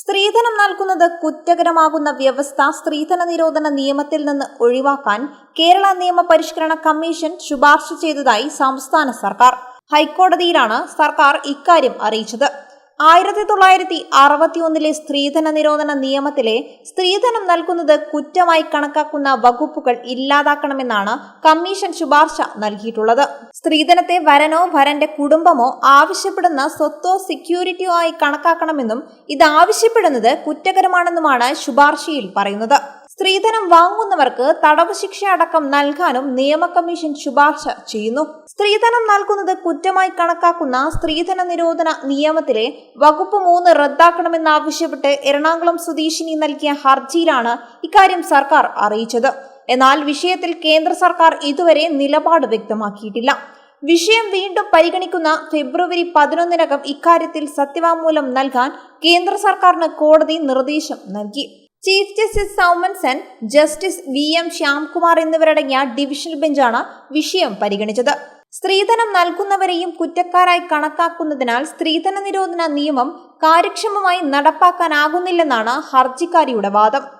സ്ത്രീധനം നൽകുന്നത് കുറ്റകരമാകുന്ന വ്യവസ്ഥ സ്ത്രീധന നിരോധന നിയമത്തിൽ നിന്ന് ഒഴിവാക്കാൻ കേരള നിയമ പരിഷ്കരണ കമ്മീഷൻ ശുപാർശ ചെയ്തതായി സംസ്ഥാന സർക്കാർ. ഹൈക്കോടതിയിലാണ് സർക്കാർ ഇക്കാര്യം അറിയിച്ചത്. ആയിരത്തി തൊള്ളായിരത്തി അറുപത്തിയൊന്നിലെ സ്ത്രീധന നിരോധന നിയമത്തിലെ സ്ത്രീധനം നൽകുന്നത് കുറ്റമായി കണക്കാക്കുന്ന വകുപ്പുകൾ ഇല്ലാതാക്കണമെന്നാണ് കമ്മീഷൻ ശുപാർശ നൽകിയിട്ടുള്ളത്. സ്ത്രീധനത്തെ വരനോ വരന്റെ കുടുംബമോ ആവശ്യപ്പെടുന്ന സ്വത്തോ സെക്യൂരിറ്റിയോ ആയി കണക്കാക്കണമെന്നും ഇത് ആവശ്യപ്പെടുന്നത് കുറ്റകരമാണെന്നുമാണ് ശുപാർശയിൽ പറയുന്നത്. സ്ത്രീധനം വാങ്ങുന്നവർക്ക് തടവ് ശിക്ഷ അടക്കം നൽകാനും നിയമ കമ്മീഷൻ ശുപാർശ ചെയ്യുന്നു. സ്ത്രീധനം നൽകുന്നത് കുറ്റമായി കണക്കാക്കുന്ന സ്ത്രീധന നിരോധന നിയമത്തിലെ വകുപ്പ് മൂന്ന് റദ്ദാക്കണമെന്നാവശ്യപ്പെട്ട് എറണാകുളം സ്വദേശിനി നൽകിയ ഹർജിയിലാണ് ഇക്കാര്യം സർക്കാർ അറിയിച്ചത്. എന്നാൽ വിഷയത്തിൽ കേന്ദ്ര സർക്കാർ ഇതുവരെ നിലപാട് വ്യക്തമാക്കിയിട്ടില്ല. വിഷയം വീണ്ടും പരിഗണിക്കുന്ന ഫെബ്രുവരി പതിനൊന്നിനകം ഇക്കാര്യത്തിൽ സത്യവാങ്മൂലം നൽകാൻ കേന്ദ്ര സർക്കാരിന് കോടതി നിർദ്ദേശം നൽകി. Chief justice Soumen Sen justice V M Shyamkumar എന്നിവരടങ്ങിയ ഡിവിഷണൽ ബെഞ്ചാണ് വിഷയം പരിഗണിച്ചത്. സ്ത്രീധനം നൽകുന്നവരെയും കുറ്റക്കാരായി കണക്കാക്കുന്നതിനാൽ സ്ത്രീധന നിരോധന നിയമം കാര്യക്ഷമമായി നടപ്പാക്കാനാകുന്നില്ലെന്നാണ് ഹർജിക്കാരിയുടെ വാദം.